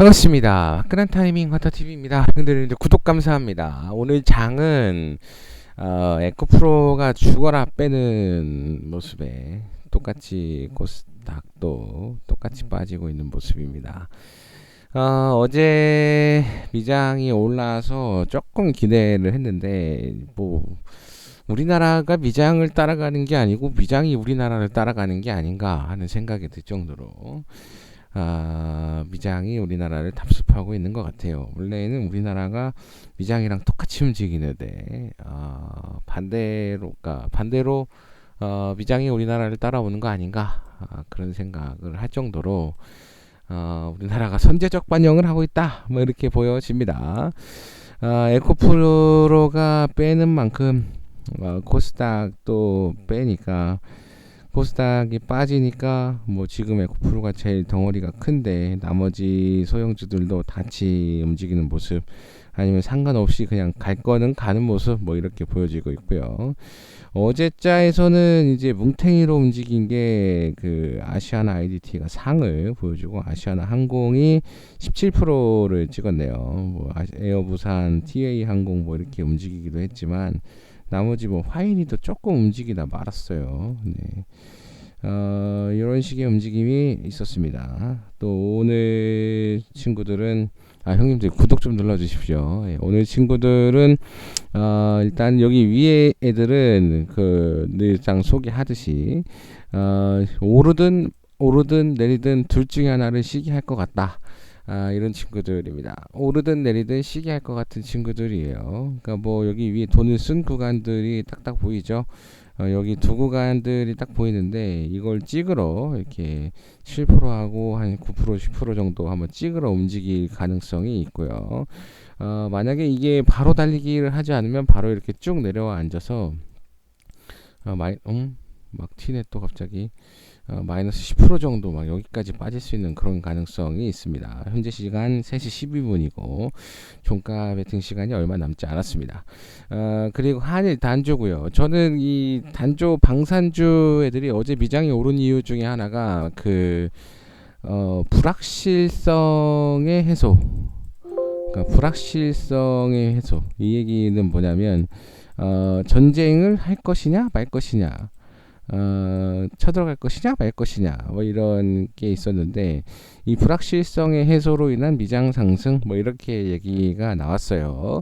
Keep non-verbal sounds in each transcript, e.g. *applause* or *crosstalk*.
반갑습니다. 화끈한 타이밍 화타TV입니다. 형들 구독 감사합니다. 오늘 장은 어, 에코프로가 죽어라 빼는 모습에 똑같이 코스닥도 똑같이 빠지고 있는 모습입니다. 어, 어제 미장이 올라서 조금 기대를 했는데 뭐 우리나라가 미장을 따라가는 게 아니고 미장이 우리나라를 따라가는 게 아닌가 하는 생각이 들 정도로 아, 미장이 우리나라를 답습하고 있는 것 같아요. 원래는 우리나라가 미장이랑 똑같이 움직이는데 아, 반대로, 가 반대로 어, 미장이 우리나라를 따라오는 거 아닌가 아, 그런 생각을 할 정도로 어, 우리나라가 선제적 반영을 하고 있다. 뭐 이렇게 보여집니다. 아, 에코프로가 빼는 만큼 어, 코스닥도 빼니까 코스닥이 빠지니까 뭐 지금 에코프로가 제일 덩어리가 큰데 나머지 소형주들도 같이 움직이는 모습 아니면 상관없이 그냥 갈 거는 가는 모습 뭐 이렇게 보여지고 있고요. 어제자에서는 이제 뭉탱이로 움직인 게 그 아시아나 IDT가 상을 보여주고 아시아나 항공이 17%를 찍었네요. 뭐 에어부산, TA 항공 뭐 이렇게 움직이기도 했지만 나머지 뭐 화인이도 조금 움직이다 말았어요. 네. 어, 이런 식의 움직임이 있었습니다. 또 오늘 친구들은 아 형님들 구독 좀 눌러주십시오. 예, 오늘 친구들은 어, 일단 여기 위에 애들은 그 늘장 소개하듯이 어, 오르든 오르든 내리든 둘 중에 하나를 시기할 것 같다. 아, 이런 친구들입니다. 오르든 내리든 시기 할 것 같은 친구들이에요. 그러니까 뭐 여기 위에 돈을 쓴 구간들이 딱딱 보이죠. 어, 여기 두 구간들이 딱 보이는데 이걸 찍으러 이렇게 7%하고 한 9% 10% 정도 한번 찍으러 움직일 가능성이 있고요. 어, 만약에 이게 바로 달리기를 하지 않으면 바로 이렇게 쭉 내려와 앉아서 어, 마이, 음, 막 튀네 또 갑자기 어, 마이너스 10% 정도 막 여기까지 빠질 수 있는 그런 가능성이 있습니다. 현재 시간 3시 12분이고 종가 베팅 시간이 얼마 남지 않았습니다. 어, 그리고 한일 단조고요. 저는 이 단조 방산주 애들이 어제 미장이 오른 이유 중에 하나가 그 어, 불확실성의 해소. 그러니까 불확실성의 해소. 이 얘기는 뭐냐면 어, 전쟁을 할 것이냐 말 것이냐. 어, 쳐들어갈 것이냐 말 것이냐 뭐 이런 게 있었는데 이 불확실성의 해소로 인한 미장 상승 뭐 이렇게 얘기가 나왔어요.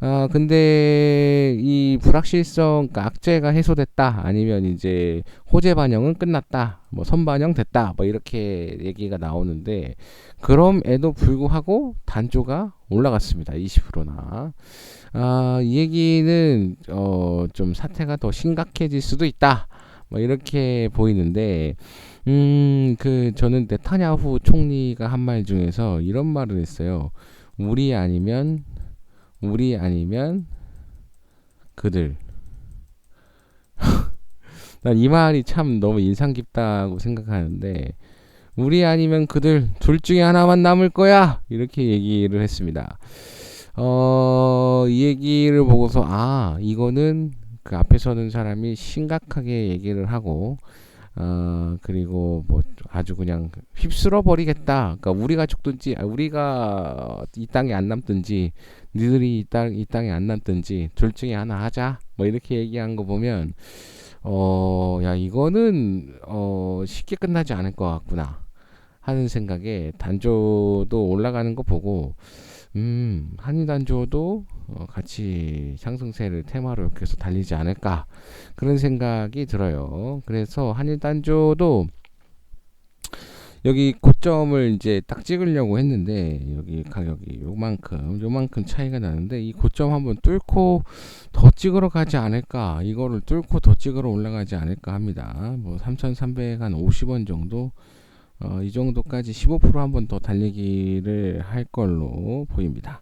아 근데 이 불확실성 그러니까 악재가 해소됐다 아니면 이제 호재 반영은 끝났다 뭐 선반영 됐다 뭐 이렇게 얘기가 나오는데 그럼에도 불구하고 단조가 올라갔습니다 20%나 아 이 얘기는 어 좀 사태가 더 심각해질 수도 있다. 뭐 이렇게 보이는데 음 그 저는 네타냐후 총리가 한 말 중에서 이런 말을 했어요. 우리 아니면 우리 아니면 그들. *laughs* 난 이 말이 참 너무 인상 깊다고 생각하는데 우리 아니면 그들 둘 중에 하나만 남을 거야 이렇게 얘기를 했습니다. 어, 이 얘기를 보고서 아 이거는 그 앞에 서는 사람이 심각하게 얘기를 하고 어 그리고 뭐 아주 그냥 휩쓸어 버리겠다. 그러니까 우리가 죽든지 아, 우리가 이 땅에 안 남든지 니들이 이, 땅, 이 땅에 안 남든지 둘 중에 하나 하자. 뭐 이렇게 얘기한 거 보면 어 야 이거는 어 쉽게 끝나지 않을 것 같구나 하는 생각에 단조도 올라가는 거 보고 음 한일 단조도 어, 같이 상승세를 테마로 해서 달리지 않을까 그런 생각이 들어요. 그래서 한일 단조도 여기 고점을 이제 딱 찍으려고 했는데 여기 가격이 요만큼 요만큼 차이가 나는데 이 고점 한번 뚫고 더 찍으러 가지 않을까 이거를 뚫고 더 찍으러 올라가지 않을까 합니다 뭐 3350원 정도 어, 이 정도까지 15% 한번 더 달리기를 할 걸로 보입니다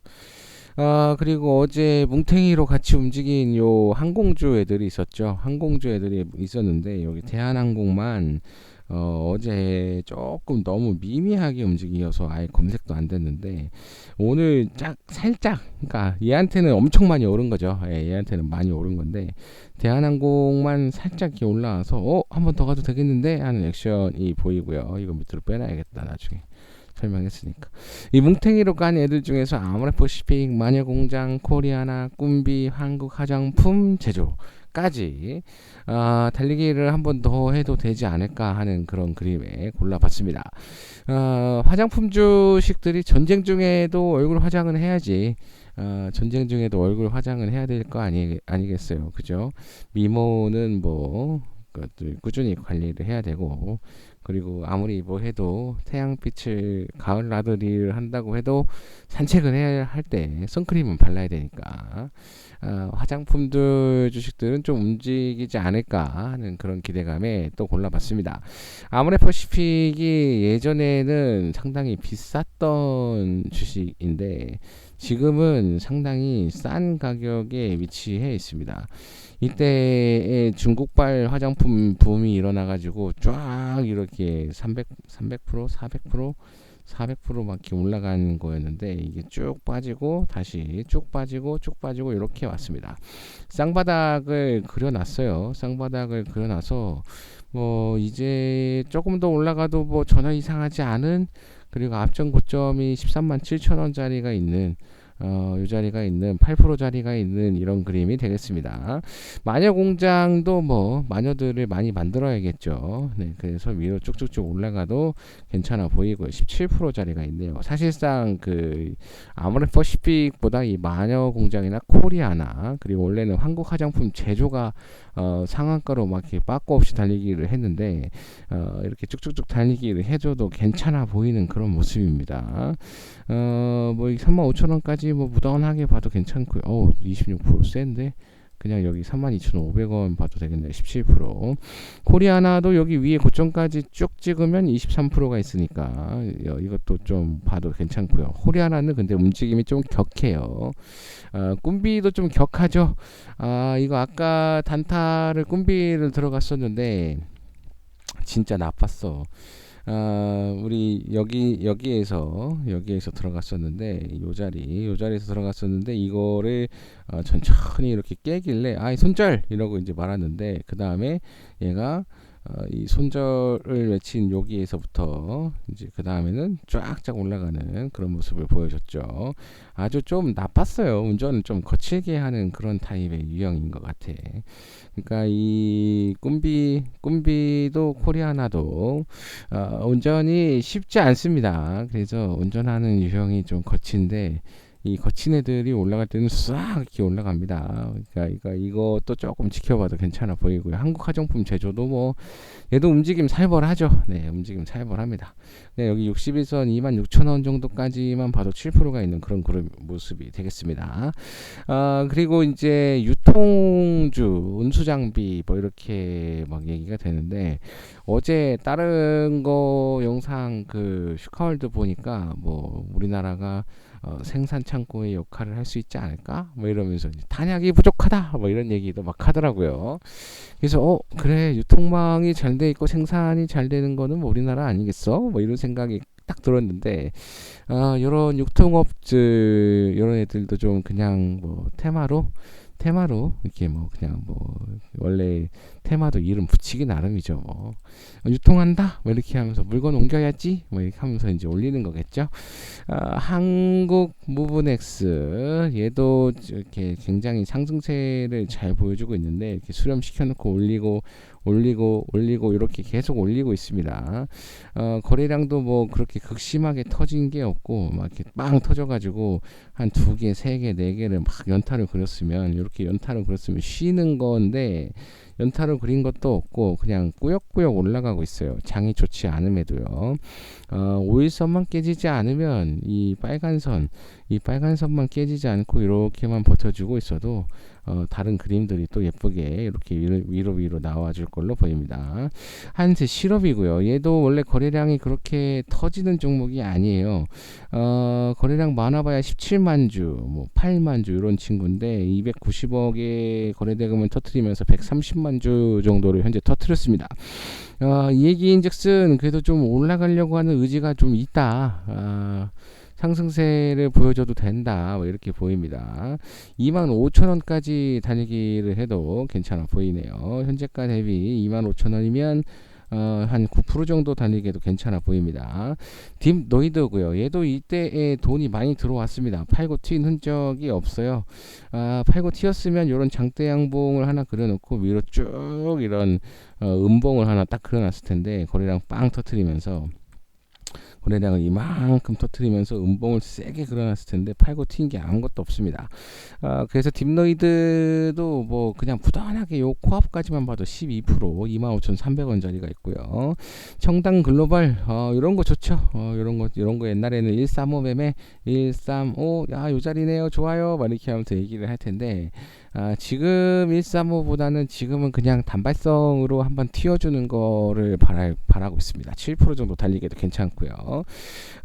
아, 그리고 어제 뭉탱이로 같이 움직인 요 항공주 애들이 있었죠. 항공주 애들이 있었는데, 여기 대한항공만, 어, 어제 조금 너무 미미하게 움직여서 아예 검색도 안 됐는데, 오늘 짝, 살짝, 그러니까 얘한테는 엄청 많이 오른 거죠. 예, 얘한테는 많이 오른 건데, 대한항공만 살짝 올라와서, 어, 한 번 더 가도 되겠는데? 하는 액션이 보이고요. 이거 밑으로 빼놔야겠다, 나중에. 설명했으니까. 이 뭉탱이로 간 애들 중에서 아모레퍼시픽, 마녀공장, 코리아나, 꿈비, 한국 화장품 제조. 까지 어, 달리기를 한 번 더 해도 되지 않을까 하는 그런 그림에 골라봤습니다. 어, 화장품 주식들이 전쟁 중에도 얼굴 화장은 해야지. 어, 전쟁 중에도 얼굴 화장은 해야 될 거 아니 아니겠어요, 그죠? 미모는 뭐 그것들 꾸준히 관리를 해야 되고 그리고 아무리 뭐 해도 태양빛을 가을 나들이를 한다고 해도 산책을 해야 할 때 선크림은 발라야 되니까 어, 화장품들 주식들은 좀 움직이지 않을까 하는 그런 기대감에 또 골라봤습니다. 아모레퍼시픽이 예전에는 상당히 비쌌던 주식인데 지금은 상당히 싼 가격에 위치해 있습니다. 이때에 중국발 화장품 붐이 일어나가지고 쫙 이렇게 300, 300%, 400%, 400%막 이렇게 올라간 거였는데 이게 쭉 빠지고 다시 쭉 빠지고 쭉 빠지고 이렇게 왔습니다. 쌍바닥을 그려놨어요. 쌍바닥을 그려놔서 뭐 이제 조금 더 올라가도 뭐 전혀 이상하지 않은 그리고 앞전 고점이 13만 7천 원짜리가 있는 어, 이 자리가 있는 8% 자리가 있는 이런 그림이 되겠습니다. 마녀 공장도 뭐 마녀들을 많이 만들어야겠죠. 네, 그래서 위로 쭉쭉쭉 올라가도 괜찮아 보이고요. 17% 자리가 있네요. 사실상 그 아모레퍼시픽보다 이 마녀 공장이나 코리아나 그리고 원래는 한국 화장품 제조가 어, 상한가로 막 이렇게 빠꾸 없이 달리기를 했는데 어, 이렇게 쭉쭉쭉 달리기를 해줘도 괜찮아 보이는 그런 모습입니다. 어, 뭐 35,000원까지 뭐 무던하게 봐도 괜찮고요. 어, 26% 센데. 그냥 여기 32,500원 봐도 되겠네요. 17%. 코리아나도 여기 위에 고점까지 쭉 찍으면 23%가 있으니까 이것도 좀 봐도 괜찮고요. 코리아나는 근데 움직임이 좀 격해요. 어, 꿈비도 좀 격하죠. 아, 이거 아까 단타를 꿈비를 들어갔었는데 진짜 나빴어. 아, 우리 여기 여기에서 여기에서 들어갔었는데 요 자리 요 자리에서 들어갔었는데 이거를 어, 천천히 이렇게 깨길래 아이 손절! 이러고 이제 말았는데 그 다음에 얘가 어, 이 손절을 외친 여기에서부터 이제 그 다음에는 쫙쫙 올라가는 그런 모습을 보여줬죠. 아주 좀 나빴어요. 운전을 좀 거칠게 하는 그런 타입의 유형인 것 같아. 그러니까 이 꿈비 꿈비도 코리아나도 어, 운전이 쉽지 않습니다. 그래서 운전하는 유형이 좀 거친데 이 거친 애들이 올라갈 때는 싹 이렇게 올라갑니다. 그러니까 이것도 조금 지켜봐도 괜찮아 보이고요. 한국 화장품 제조도 뭐 얘도 움직임 살벌하죠. 네, 움직임 살벌합니다. 네, 여기 61선 26,000원 정도까지만 봐도 7%가 있는 그런 그런 모습이 되겠습니다. 아, 그리고 이제 유통주, 운수 장비 뭐 이렇게 막 얘기가 되는데 어제 다른 거 영상 그 슈카월드 보니까 뭐 우리나라가 어, 생산 창고의 역할을 할 수 있지 않을까? 뭐 이러면서 탄약이 부족하다. 뭐 이런 얘기도 막 하더라고요. 그래서 어 그래 유통망이 잘 돼 있고 생산이 잘 되는 거는 뭐 우리나라 아니겠어? 뭐 이런 생각이 딱 들었는데 어, 이런 유통업들 이런 애들도 좀 그냥 뭐 테마로 테마로 이렇게 뭐 그냥 뭐 원래 테마도 이름 붙이기 나름이죠. 뭐 유통한다 뭐 이렇게 하면서 물건 옮겨야지 뭐 이렇게 하면서 이제 올리는 거겠죠. 아, 한국 무브넥스 얘도 이렇게 굉장히 상승세를 잘 보여주고 있는데 이렇게 수렴시켜 놓고 올리고 올리고 올리고 이렇게 계속 올리고 있습니다. 어, 거래량도 뭐 그렇게 극심하게 터진 게 없고 막 이렇게 빵 터져가지고 한 두 개, 세 개, 네 개를 막 연타를 그렸으면 이렇게 연타를 그렸으면 쉬는 건데 연타를 그린 것도 없고 그냥 꾸역꾸역 올라가고 있어요. 장이 좋지 않음에도요. 어, 5일선만 깨지지 않으면 이 빨간 선, 이 빨간 선만 깨지지 않고 이렇게만 버텨주고 있어도 어, 다른 그림들이 또 예쁘게 이렇게 위로 위로, 위로 나와줄 걸로 보입니다. 한세 실업이고요. 얘도 원래 거래량이 그렇게 터지는 종목이 아니에요. 어, 거래량 많아봐야 17만 주, 뭐 8만 주 이런 친구인데 290억의 거래대금을 터트리면서 130만 주 정도를 현재 터트렸습니다. 어, 이 얘기인즉슨 그래도 좀 올라가려고 하는 의지가 좀 있다. 어, 상승세를 보여줘도 된다. 뭐 이렇게 보입니다. 2만 5천 원까지 다니기를 해도 괜찮아 보이네요. 현재가 대비 2만 5천 원이면 어, 한 9% 정도 달리기도 괜찮아 보입니다. 딥 노이드고요. 얘도 이때에 돈이 많이 들어왔습니다. 팔고 튄 흔적이 없어요. 아, 팔고 튀었으면 이런 장대 양봉을 하나 그려놓고 위로 쭉 이런 어, 음봉을 하나 딱 그려놨을 텐데 거래량 빵 터트리면서 거래량을 이만큼 터트리면서 음봉을 세게 그려놨을 텐데 팔고 튄 게 아무것도 없습니다. 아, 그래서 딥노이드도 뭐 그냥 부단하게 요 코앞까지만 봐도 12% 25,300원짜리가 있고요. 청당 글로벌 어, 이런 거 좋죠. 어, 이런 거 이런 거 옛날에는 135 매매 135 야, 요 자리네요. 좋아요. 막 이렇게 하면서 얘기를 할 텐데 아, 지금 135보다는 지금은 그냥 단발성으로 한번 튀어주는 거를 바라, 바라고 있습니다. 7% 정도 달리게도 괜찮고 요.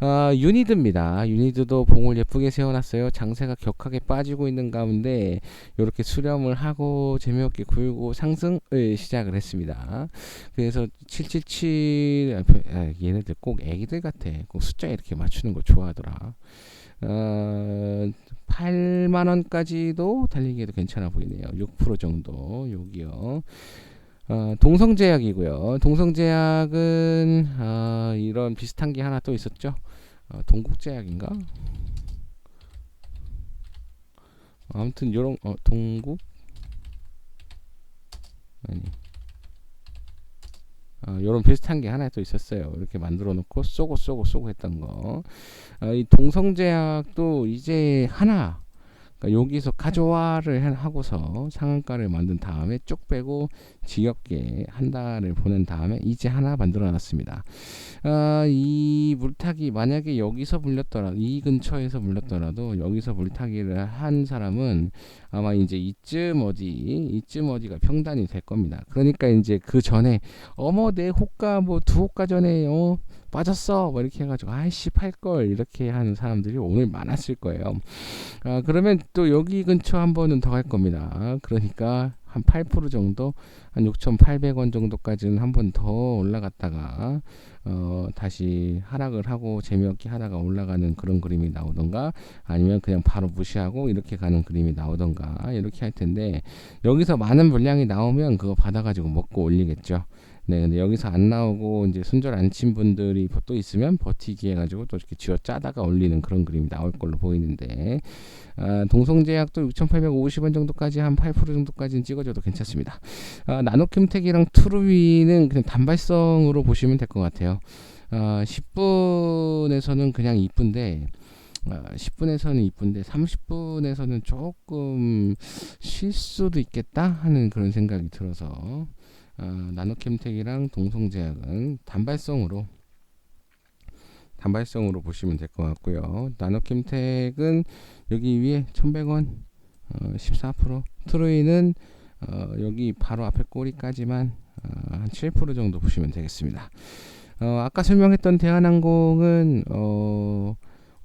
아, 유니드입니다. 유니드도 봉을 예쁘게 세워놨어요. 장세가 격하게 빠지고 있는 가운데 이렇게 수렴을 하고 재미없게 굴고 상승을 시작을 했습니다. 그래서 777 아, 얘네들 꼭 애기들 같아. 꼭 숫자 이렇게 맞추는 거 좋아하더라. 어, 8만 원까지도 달리기에도 괜찮아 보이네요. 6% 정도 여기요. 어, 동성제약이고요. 동성제약은 어, 이런 비슷한 게 하나 또 있었죠. 어, 동국제약인가? 아무튼 요런 어, 동국 아니 어, 요런 비슷한 게 하나 또 있었어요. 이렇게 만들어 놓고 쏘고 쏘고 쏘고 했던 거. 어, 이 동성제약도 이제 하나 그러니까 여기서 해- 하고서 상한가를 만든 다음에 쭉 빼고 지겹게 한 달을 보낸 다음에 이제 하나 만들어 놨습니다. 아, 이 물타기 만약에 여기서 물렸더라 이 근처에서 물렸더라도 여기서 물타기를 한 사람은 아마 이제 이쯤 어디 이쯤 어디가 평단이 될 겁니다. 그러니까 이제 그 전에 어머 내 호가 뭐 두 호가 전에 어 빠졌어 뭐 이렇게 해가지고 아이씨 팔걸 이렇게 하는 사람들이 오늘 많았을 거예요. 아 그러면 또 여기 근처 한 번은 더 갈 겁니다. 그러니까 한 8% 정도 한 6,800원 정도까지는 한 번 더 올라갔다가 어 다시 하락을 하고 재미없게 하다가 올라가는 그런 그림이 나오던가 아니면 그냥 바로 무시하고 이렇게 가는 그림이 나오던가 이렇게 할 텐데 여기서 많은 물량이 나오면 그거 받아가지고 먹고 올리겠죠. 네, 근데 여기서 안 나오고 이제 손절 안 친 분들이 또 있으면 버티기 해가지고 또 이렇게 쥐어 짜다가 올리는 그런 그림이 나올 걸로 보이는데 아, 동성제약도 6,850원 정도까지 한 8% 정도까지는 찍어줘도 괜찮습니다. 아, 나노캠텍이랑 트루비는 그냥 단발성으로 보시면 될 것 같아요. 아, 10분에서는 그냥 이쁜데 아, 10분에서는 이쁜데 30분에서는 조금 쉴 수도 있겠다 하는 그런 생각이 들어서 어, 나노캠텍이랑 동성제약은 단발성으로 단발성으로 보시면 될 것 같고요. 나노캠텍은 여기 위에 1100원 어, 14% 트루이는 어, 여기 바로 앞에 꼬리까지만 어, 한7% 정도 보시면 되겠습니다. 어, 아까 설명했던 대한항공은 어,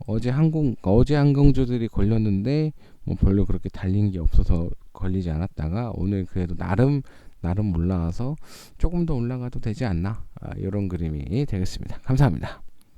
어제 항공 어제 항공주들이 걸렸는데 뭐 별로 그렇게 달린 게 없어서 걸리지 않았다가 오늘 그래도 나름 나름 올라와서 조금 더 올라가도 되지 않나 아, 이런 그림이 되겠습니다. 감사합니다.